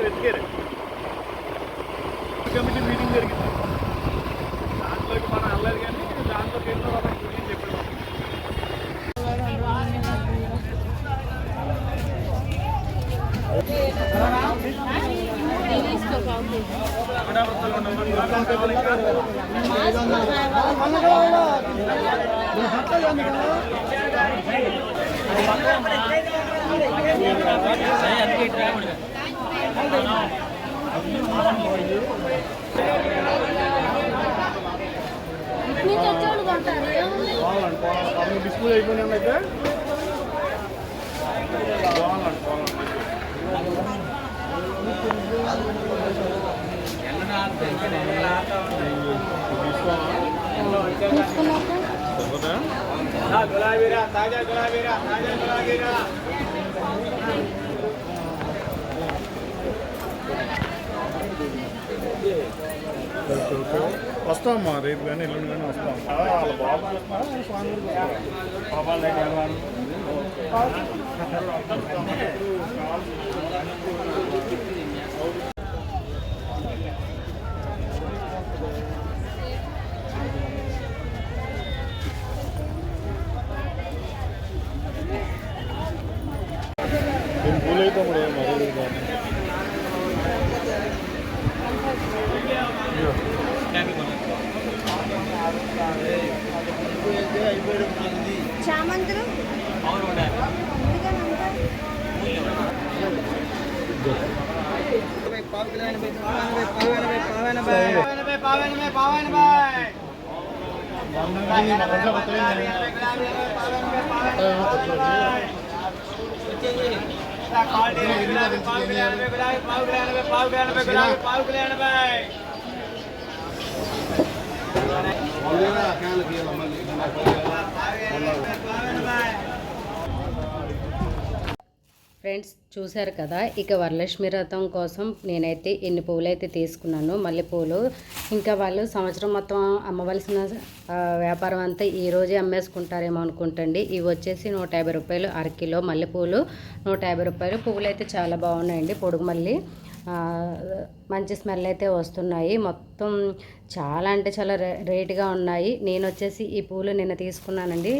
నేను వెతికారు committee meeting జరిగింది దాంట్లోకి మనం వెళ్ళలేదు కానీ దాంట్లో వెళ్ళిన వాళ్ళకి గురించి బాగుంది తీసుకున్నాక సరిపోతా గులాబీరా తాజా గులాబీరా తాజా గులాబీరా వస్తామమ్మా రేపు కానీ ఎల్లుండి కానీ వస్తాం ఆ, వాళ్ళ బాబు ભાઈ ఫ్రెండ్స్ చూశారు కదా ఇక వరలక్ష్మి వ్రతం కోసం నేనైతే ఎన్ని పువ్వులు అయితే తీసుకున్నాను మల్లెపూలు ఇంకా వాళ్ళు సంవత్సరం మొత్తం అమ్మవలసిన వ్యాపారం అంతా ఈ రోజే అమ్మేసుకుంటారేమో అనుకుంటండి. ఇవి వచ్చేసి నూట యాభై రూపాయలు అరకిలో మల్లెపూలు నూట యాభై రూపాయలు పువ్వులు అయితే చాలా బాగున్నాయండి. పొడుగు మల్లి మంచి స్మెల్ అయితే వస్తున్నాయి. మొత్తం చాలా అంటే చాలా రే రేటుగా ఉన్నాయి. నేను వచ్చేసి ఈ పూలు నిన్న తీసుకున్నానండి.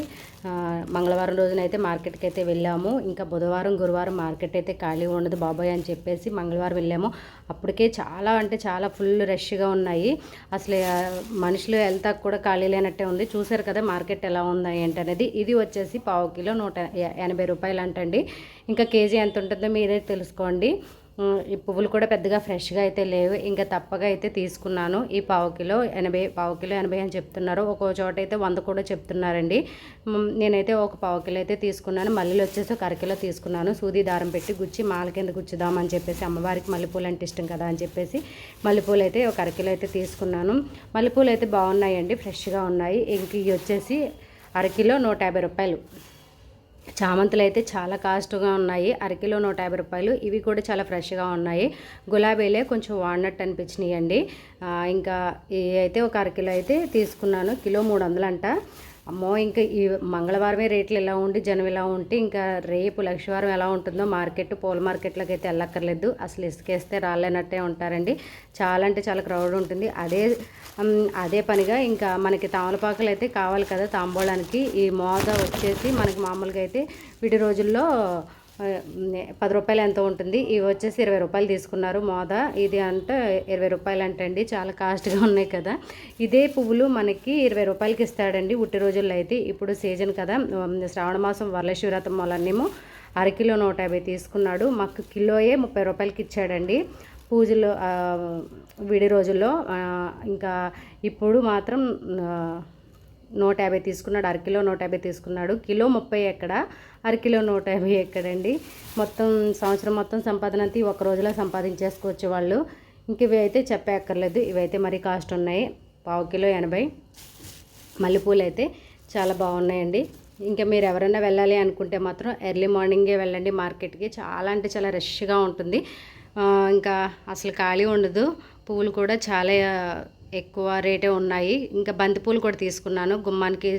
మంగళవారం రోజున అయితే మార్కెట్కి అయితే వెళ్ళాము. ఇంకా బుధవారం గురువారం మార్కెట్ అయితే ఖాళీ ఉండదు బాబాయ్ అని చెప్పేసి మంగళవారం వెళ్ళాము. అప్పటికే చాలా అంటే చాలా ఫుల్ రష్గా ఉన్నాయి. అసలు మనుషులు వెళ్తా కూడా ఖాళీ లేనట్టే ఉంది. చూసారు కదా మార్కెట్ ఎలా ఉందా ఏంటనేది. ఇది వచ్చేసి పావు కిలో నూట ఎనభై రూపాయలు అంటండి ఇంకా కేజీ ఎంత ఉంటుందో మీరే తెలుసుకోండి. ఈ పువ్వులు కూడా పెద్దగా ఫ్రెష్గా అయితే లేవు. ఇంకా తప్పగా అయితే తీసుకున్నాను. ఈ పావు కిలో ఎనభై పావు కిలో ఎనభై అని చెప్తున్నారు. ఒక్కో చోట అయితే వంద కూడా చెప్తున్నారండి. నేనైతే ఒక పావు కిలో అయితే తీసుకున్నాను. మల్లెలు వచ్చేసి ఒక అరకిలో తీసుకున్నాను. సూది దారం పెట్టి గుచ్చి మాల కింద గుచ్చుదామని చెప్పేసి అమ్మవారికి మల్లెపూలు అంటే ఇష్టం కదా అని చెప్పేసి మల్లెపూలు అయితే ఒక అరకిలో అయితే తీసుకున్నాను. మల్లెపూలు అయితే బాగున్నాయండి ఫ్రెష్గా ఉన్నాయి. ఇంక ఇవి వచ్చేసి అరకిలో నూట యాభై రూపాయలు. చామంతులు అయితే చాలా కాస్ట్గా ఉన్నాయి. అరకిలో నూట యాభై రూపాయలు. ఇవి కూడా చాలా ఫ్రెష్గా ఉన్నాయి. గులాబీలే కొంచెం వాడినట్టు అనిపించినాయి అండి ఇంకా ఇవి అయితే ఒక అరకిలో అయితే తీసుకున్నాను. కిలో మూడు వందలంట. అమ్మో ఇంకా ఈ మంగళవారమే రేట్లు ఇలా ఉండి జనం ఇలా ఉంటే ఇంకా రేపు లక్షవారం ఎలా ఉంటుందో మార్కెట్ పూల మార్కెట్లోకి అయితే వెళ్ళక్కర్లేదు. అసలు ఇసుకేస్తే రాలేనట్టే ఉంటారండి. చాలా అంటే చాలా క్రౌడ్ ఉంటుంది. అదే అదే పనిగా ఇంకా మనకి తామలపాకులు అయితే కావాలి కదా తాంబూలానికి. ఈ మోద వచ్చేసి మనకి మామూలుగా అయితే వీటి రోజుల్లో పది రూపాయలు ఎంత ఉంటుంది. ఇవి వచ్చేసి ఇరవై రూపాయలు తీసుకున్నారు మోద. ఇది అంటే ఇరవై రూపాయలు అంటండి. చాలా కాస్ట్గా ఉన్నాయి కదా. ఇదే పువ్వులు మనకి ఇరవై రూపాయలకి ఇస్తాడండి ఉట్టి రోజుల్లో అయితే. ఇప్పుడు సీజన్ కదా. శ్రావణ మాసం వరలక్ష్మీవ్రతం వల్లనేమో అరకిలో నూట యాభై తీసుకున్నాడు. మాకు కిలోయే ముప్పై రూపాయలకి ఇచ్చాడండి. పూజలు విడి రోజుల్లో ఇంకా ఇప్పుడు మాత్రం నూట యాభై తీసుకున్నాడు అరకిలో నూట యాభై తీసుకున్నాడు. కిలో ముప్పై ఎక్కడ? అరకిలో నూట యాభై ఎక్కడండి? మొత్తం సంవత్సరం మొత్తం సంపాదన అంతా ఒక రోజులో సంపాదించేసుకోవచ్చు వాళ్ళు. ఇంక ఇవి అయితే చెప్పక్కర్లేదు. ఇవైతే మరీ కాస్ట్ ఉన్నాయి. పావు కిలో ఎనభై. మల్లెపూలు అయితే చాలా బాగున్నాయండి. ఇంకా మీరు ఎవరైనా వెళ్ళాలి అనుకుంటే మాత్రం ఎర్లీ మార్నింగే వెళ్ళండి మార్కెట్కి. చాలా అంటే చాలా రష్గా ఉంటుంది. ఇంకా అసలు ఖాళీ ఉండదు. పువ్వులు కూడా చాలా ఎక్కువ రేటే ఉన్నాయి. ఇంకా బంతిపూలు కూడా తీసుకున్నాను. గుమ్మానికి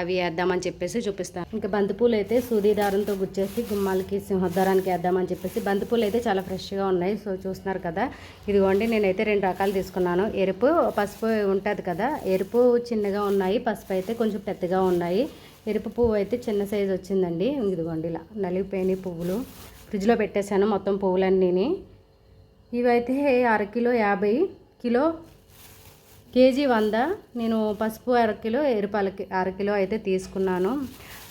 అవి వేద్దామని చెప్పేసి చూపిస్తాను. ఇంకా బంతిపూలు అయితే సూది దారంతో గుచ్చేసి గుమ్మాలకి సింహద్వారానికి వేద్దామని చెప్పేసి బంతిపూలు అయితే చాలా ఫ్రెష్గా ఉన్నాయి. సో చూస్తున్నారు కదా. ఇదిగోండి నేనైతే రెండు రకాలు తీసుకున్నాను. ఎరుపు పసుపు ఉంటుంది కదా. ఎరుపు చిన్నగా ఉన్నాయి. పసుపు అయితే కొంచెం పెద్దగా ఉన్నాయి. ఎరుపు పువ్వు అయితే చిన్న సైజు వచ్చిందండి. ఇదిగోండి ఇలా నలిగిపోయినాయి పువ్వులు. ఫ్రిడ్జ్లో పెట్టేశాను మొత్తం పువ్వులన్నీని. ఇవైతే అరకిలో యాభై కిలో కేజీ వంద నేను పసుపు అరకిలో ఎరుపాలకి అరకిలో అయితే తీసుకున్నాను.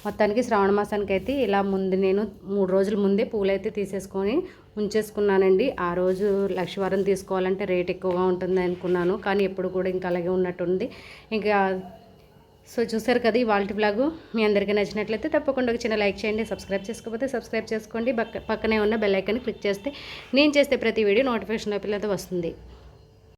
మొత్తానికి శ్రావణ మాసానికి అయితే ఇలా ముందు నేను మూడు రోజుల ముందే పూలు అయితే తీసేసుకొని ఉంచేసుకున్నానండి. ఆ రోజు లక్షవారం తీసుకోవాలంటే రేట్ ఎక్కువగా ఉంటుంది అనుకున్నాను కానీ ఎప్పుడు కూడా ఇంకా అలాగే ఉన్నట్టుంది. ఇంకా సో చూసారు కదా ఈ వాల్టి బ్లాగ్ మీ అందరికీ నచ్చినట్లయితే తప్పకుండా ఒక చిన్న లైక్ చేయండి సబ్స్క్రైబ్ చేసుకోకపోతే సబ్స్క్రైబ్ చేసుకోండి. పక్కనే ఉన్న బెల్ ఐకాన్ క్లిక్ చేస్తే నేను చేస్తే ప్రతి వీడియో నోటిఫికేషన్ పిల్లతో వస్తుంది.